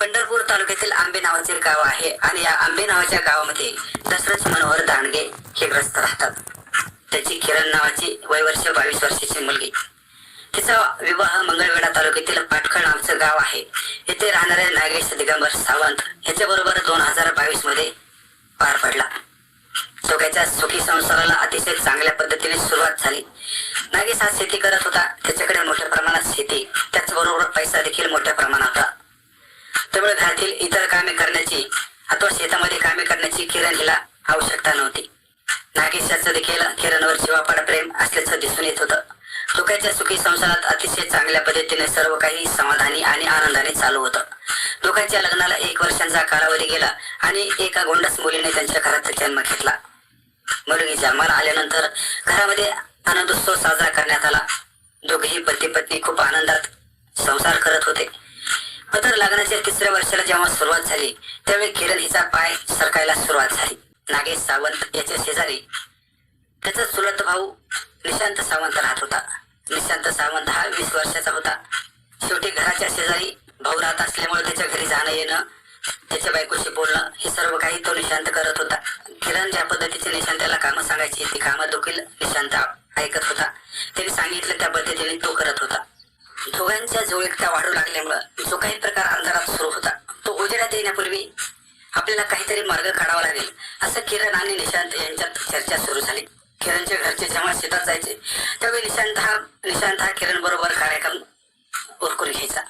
पंढरपूर तालुक्यातील आंबे नावाचे गाव आहे आणि या आंबे नावाच्या गावामध्ये दसरथ मनोहर दांडगे हे ग्रस्त राहतात. त्याची किरण नावाची वय वर्ष बावीस वर्षाची मुलगी. तिचा विवाह मंगळवेढा तालुक्यातील पाटखळ नावचं गाव आहे. येथे राहणाऱ्या नागेश दिगंबर सावंत याच्याबरोबर दोन हजार बावीसमध्ये पार पडला. दोघांच्या सुखी संसाराला अतिशय चांगल्या पद्धतीने सुरुवात झाली. नागेश हा शेती करत होता. त्याच्याकडे मोठ्या प्रमाणात शेती त्याचबरोबर पैसा देखील मोठ्या त्यामुळे घरातील इतर कामे करण्याची. अथवा शेतामध्ये कामे करण्याची किरण हिला आवश्यकता नव्हती. नागेशाचं देखील किरणवर जीवापाड प्रेम असल्याचं दिसून येत होतं. दोघांच्या सुखी संसारात अतिशय चांगल्या पद्धतीने सर्व काही समाधानी आणि आनंदाने चालू होतं. दोघांच्या लग्नाला एक वर्षांचा कालावधी गेला आणि एका गोंडस मुलीने त्यांच्या घरात जन्म घेतला. मुलगी जन्माला आल्यानंतर घरामध्ये आनंदोत्सव साजरा करण्यात आला. दोघेही पती पत्नी खूप आनंदात संसार करत होते. मात्र तिसऱ्या वर्षाला जेव्हा सुरुवात झाली त्यावेळी किरण हिचा पाय सरकायला सुरुवात झाली. नागेश सावंत याच्या शेजारी. त्याचा चुलत भाऊ निशांत सावंत राहत होता. निशांत सावंत हा वीस वर्षाचा होता. शेवटी घराच्या शेजारी भाऊ राहत असल्यामुळे त्याच्या घरी जाणं येणं त्याच्या बायकोशी बोलणं हे सर्व काही तो निशांत करत होता. किरण ज्या पद्धतीचे निशांताला कामं सांगायची ती कामं देखील निशांत ऐकत होता. त्याने सांगितलं त्या पद्धतीने तो करत होता. दोघांच्या जवळीकता वाढू लागल्यामुळं जो काही प्रकार अंधारात सुरू होता तो उजेडात येण्यापूर्वी आपल्याला काहीतरी मार्ग काढावा लागेल असं किरण आणि निशांत यांच्यात चर्चा सुरू झाली. किरणच्या घरचे जेव्हा शेतात जायचे त्यावेळी निशांत हा निशांत हा किरण बरोबर कार्यक्रम उरकून घ्यायचा.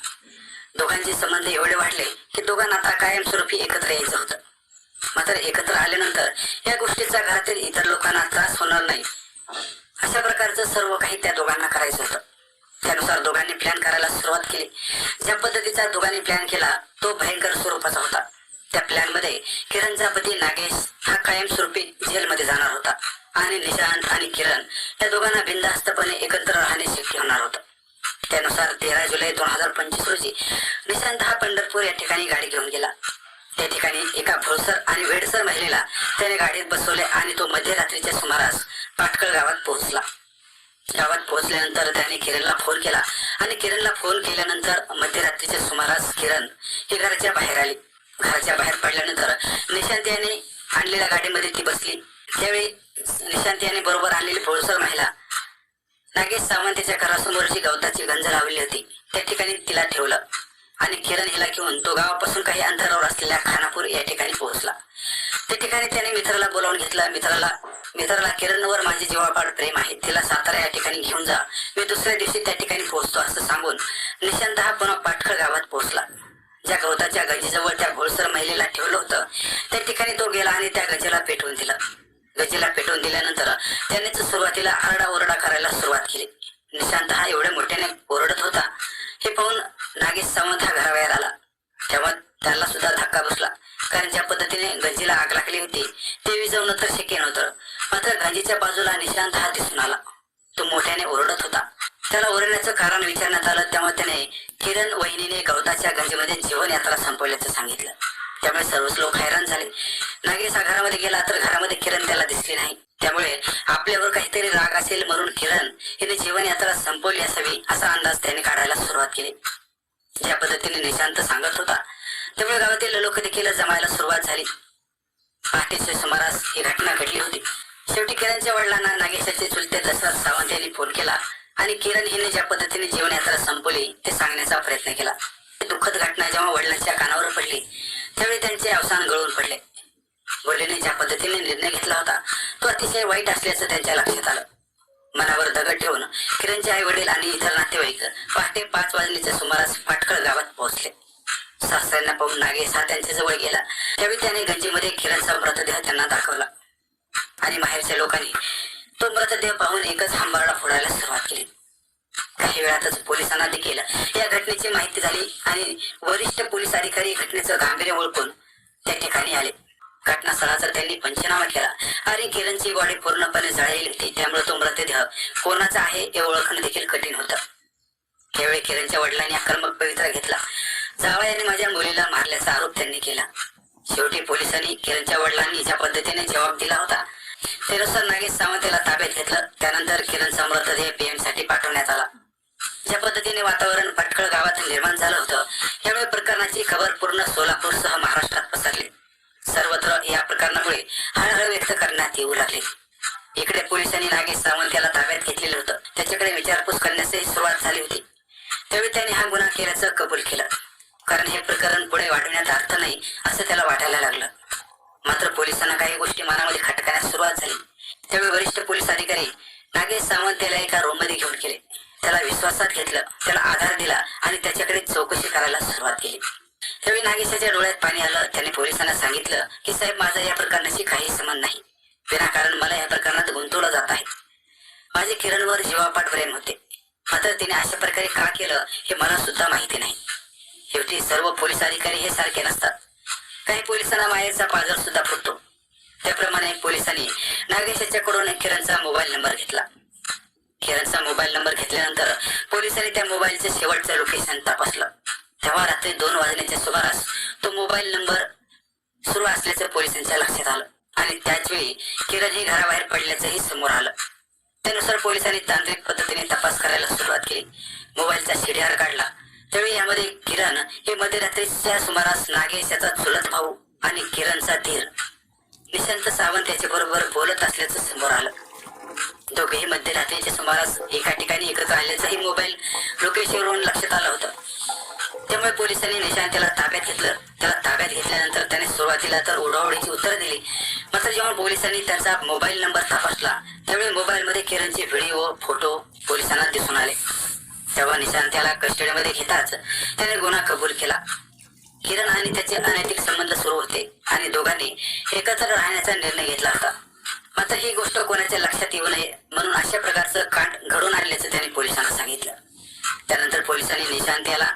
दोघांचे संबंध एवढे वाढले की दोघांना आता कायमस्वरूपी एकत्र यायचं होतं. मात्र एकत्र आल्यानंतर या गोष्टीचा घरातील इतर लोकांना त्रास होणार नाही. अशा प्रकारचं सर्व काही त्या दोघांना करायचं होतं त्यानुसार दोघांनी प्लॅन करायला सुरुवात केली. ज्या पद्धतीचा दोघांनी प्लॅन केला तो भयंकर स्वरूपाचा होता. त्या प्लॅनमध्ये किरणचा पती नागेश हा कायमस्वरूपी जेलमध्ये जाणार होता. आणि निशांत आणि किरण या दोघांना बिनधास्तपणे एकत्र राहणे शक्य होणार होतं. त्यानुसार तेरा जुलै दोन हजार पंचवीस रोजी निशांत हा पंढरपूर या ठिकाणी गाडी घेऊन गेला. त्या ठिकाणी एका भोळसर आणि वेडसर महिलेला त्याने गाडीत बसवले आणि तो मध्यरात्रीच्या सुमारास पाटकळ गावात पोहोचला. गावात पोहोचल्यानंतर त्याने किरणला फोन केला. आणि किरणला फोन केल्यानंतर मध्यरात्रीच्या सुमारास किरण ही घराच्या बाहेर आली. घराच्या बाहेर पडल्यानंतर निशांत याने आणलेल्या गाडीमध्ये ती बसली. त्यावेळी निशांत याने बरोबर आणलेली पोळसर महिला नागेश सावंत याच्या घरासमोरची गवताची गंज लावली होती. त्या ठिकाणी तिला ठेवलं. आणि किरण हिला घेऊन तो गावापासून काही अंतरावर असलेल्या खानापूर या ठिकाणी पोहोचला. त्या ठिकाणी त्याने मित्राला बोलावून घेतलं. मित्राला मित्राला किरणवर माझे जीवापाड प्रेम आहे. तिला सातारा या ठिकाणी घेऊन जा. मी दुसऱ्या दिवशी त्या ठिकाणी पोहोचतो असं सांगून निशांत हा पुन्हा पाटखळ गावात पोहोचला. ज्या गवताच्या गजीजवळ त्या घोळसर महिलेला ठेवलं होतं त्या ठिकाणी तो गेला आणि त्या गजेला पेटवून दिलं. गजेला पेटवून दिल्यानंतर त्यानेच सुरुवातीला आरडा ओरडा करायला सुरुवात केली. निशांत हा एवढ्या मोठ्याने ओरडत होता. हे पाहून नागेश सावंत हा घराबाहेर आला. तेव्हा त्याला सुद्धा धक्का बसला. कारण ज्या पद्धतीने गंजीला आग लागली होती ते विजवणं तर शक्य नव्हतं. मात्र गंजीच्या बाजूला निशांत हा दिसून आला. तो मोठ्याने ओरडत होता. त्याला ओरडण्याचं कारण विचारण्यात आलं तेव्हा त्याने किरण वहिनीने गवताच्या गंजीमध्ये जीवन यात्रा संपवल्याचं सांगितलं. त्यामुळे सर्वच लोक हैराण झाले. नागेश घरामध्ये गेला तर घरामध्ये किरण त्याला दिसली नाही. त्यामुळे आपल्यावर काहीतरी राग असेल म्हणून किरण हिने जीवन यात्रा संपवली असावी असा अंदाज त्याने काढायला सुरुवात केली. ज्या पद्धतीने निशांत सांगत होता त्यामुळे गावातील लोक देखील जमायला सुरुवात झाली. पहाटेच्या सुमारास ही घटना घडली होती. शेवटी किरणच्या वडिलांना नागेशाचे चुलते दशरथ सावंत यांनी फोन केला आणि किरण हिने ज्या पद्धतीने जीवनयात्रा संपवली ते सांगण्याचा प्रयत्न केला. दुःखद घटना जेव्हा वडिलांच्या कानावर पडली त्यावेळी त्यांचे अवसान गळून पडले. वडिलांनी ज्या पद्धतीने निर्णय घेतला होता तो अतिशय वाईट असल्याचं त्यांच्या लक्षात आलं. मनावर दगड ठेवून किरणचे आई वडील आणि इतर नातेवाईक पहाटे पाच वाजण्याच्या सुमारास फाटकळ गावात पोहोचले. सासऱ्यांना पाहून नागेश हा त्यांच्या जवळ गेला. त्यावेळी त्याने गंजीमध्ये किरणचा मृतदेह त्यांना दाखवला. आणि बाहेरच्या लोकांनी तो मृतदेह पाहून एकच हंबरडा फोडायला सुरुवात केली. काही वेळातच पोलिसांना देखील या घटनेची माहिती झाली आणि वरिष्ठ पोलीस अधिकारी घटनेचं गांभीर्य ओळखून त्या ठिकाणी आले. घटनास्थळाचा त्यांनी पंचनामा केला आणि किरणची बॉडी पूर्णपणे जळलेली होती त्यामुळे तो मृतदेह कोणाचा आहे हे ओळखणं देखील कठीण होतं. त्यावेळी किरणच्या वडिलांनी आक्रमक पवित्रा घेतला. जावयाने माझ्या मुलीला मारल्याचा आरोप त्यांनी केला. शेवटी पोलिसांनी किरणच्या वडिलांनी ज्या पद्धतीने जबाब दिला होता त्यानुसार नागेश सावंत याला ताब्यात घेतलं. त्यानंतर किरणचा मृतदेह पीएमसाठी पाठवण्यात आला. ज्या पद्धतीने वातावरण भटकळ गावात निर्माण झालं होतं त्यामुळे प्रकरणाची खबर पूर्ण सोलापूरसह महाराष्ट्रात पसरली. सर्वत्र या प्रकरणामुळे हळहळ व्यक्त करण्यात येऊ लागली. इकडे पोलिसांनी नागेश सावंत याला ताब्यात घेतलेलं होतं. त्याच्याकडे विचारपूस करण्यासही सुरुवात झाली होती. त्यावेळी त्याने हा गुन्हा केल्याचं कबूल केलं. कारण हे प्रकरण पुढे वाढवण्यात अर्थ नाही असं त्याला वाटायला लागलं. मात्र पोलिसांना काही गोष्टी मनामध्ये खटकण्यास सुरुवात झाली. त्यावेळी वरिष्ठ पोलीस अधिकारी नागेश सावंत याला एका रूममध्ये घेऊन गेले. त्याला विश्वासात घेतलं त्याला आधार दिला आणि त्याच्याकडे चौकशी करायला सुरुवात केली. त्यावेळी नागेशाच्या डोळ्यात पाणी आलं. त्याने पोलिसांना सांगितलं की साहेब माझा या प्रकरणाशी काही संबंध नाही. विनाकारण मला या प्रकरणात गुंतवलं जात आहे. माझे किरणवर जीवापाठ प्रेम होते. मात्र तिने अशा प्रकारे का केलं हे मला सुद्धा माहिती नाही. शेवटी सर्व पोलीस अधिकारी हे सारखे नसतात. काही पोलिसांना माहेरचा पाजर सुद्धा फुटतो. त्याप्रमाणे पोलिसांनी नागेश याच्याकडून किरणचा मोबाईल नंबर घेतला. किरणचा मोबाईल नंबर घेतल्यानंतर पोलिसांनी त्या मोबाईलचं शेवटचं लोकेशन तपासलं. तेव्हा रात्री दोन वाजण्याच्या सुमारास तो मोबाईल नंबर सुरू असल्याचं पोलिसांच्या लक्षात आलं. आणि त्याच वेळी किरण ही घराबाहेर पडल्याचंही समोर आलं. त्यानुसार पोलिसांनी तांत्रिक पद्धतीने तपास करायला सुरुवात केली. मोबाईलचा सीडीआर काढला. त्यावेळी यामध्ये किरण हे मध्यरात्रीच्या सुमारास नागेश याचा चुलत भाऊ आणि किरणचा धीर. निशांत सावंत याच्या बरोबर बोलत असल्याचं समोर आलं. दोघेही मध्यरात्रीच्या सुमारास एका ठिकाणी एकत्र आल्याचंही मोबाईल लोकेशवरून लक्षात आलं होतं. त्यामुळे पोलिसांनी निशांत त्याला ताब्यात घेतलं. त्याला ताब्यात घेतल्यानंतर त्याने सुरुवातीला तर उडावडीची उत्तर दिली. मात्र जेव्हा पोलिसांनी त्यांचा मोबाईल नंबर तपासला त्यावेळी मोबाईलमध्ये किरणचे व्हिडिओ फोटो पोलिसांना दिसून आले. तेव्हा निशांत त्याला कस्टडीमध्ये घेताच त्याने गुन्हा कबूल केला. किरण आणि त्याचे अनैतिक संबंध सुरू होते आणि दोघांनी एकत्र राहण्याचा निर्णय घेतला होता. मात्र ही गोष्ट कोणाच्या लक्षात येऊ नये म्हणून अशा प्रकारचं कांड घडून आणल्याचं त्याने पोलिसांना सांगितलं. त्यानंतर पोलिसांनी निशांत याला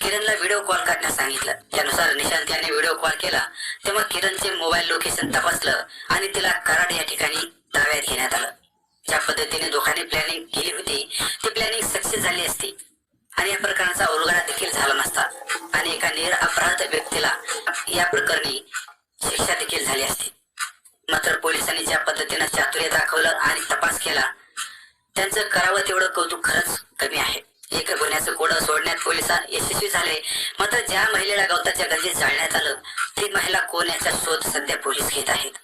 किरणला व्हिडिओ कॉल करण्यास सांगितलं. त्यानुसार निशांत याने व्हिडिओ कॉल केला. तेव्हा किरणचे मोबाईल लोकेशन तपासलं आणि तिला कराड या ठिकाणी ताब्यात घेण्यात आलं. ज्या पद्धतीने दोघांनी प्लॅनिंग केली होती ती प्लॅनिंग झाली असती. आणि या प्रकरणाचा उलगडा देखील झाला नसता. आणि एका निर अपराध व्यक्तीला या प्रकरणी शिक्षा देखील झाली असती. मात्र पोलिसांनी ज्या पद्धतीनं चातुर्य दाखवलं आणि तपास केला त्यांचं करावं तेवढं कौतुक खरंच कमी आहे. एका गुन्ह्याचं कोडं सोडण्यात पोलीस यशस्वी झाले मात्र ज्या महिलेला गवताच्या गंजीत जाळण्यात आलं ती महिला कोण याचा शोध सध्या पोलीस घेत आहेत?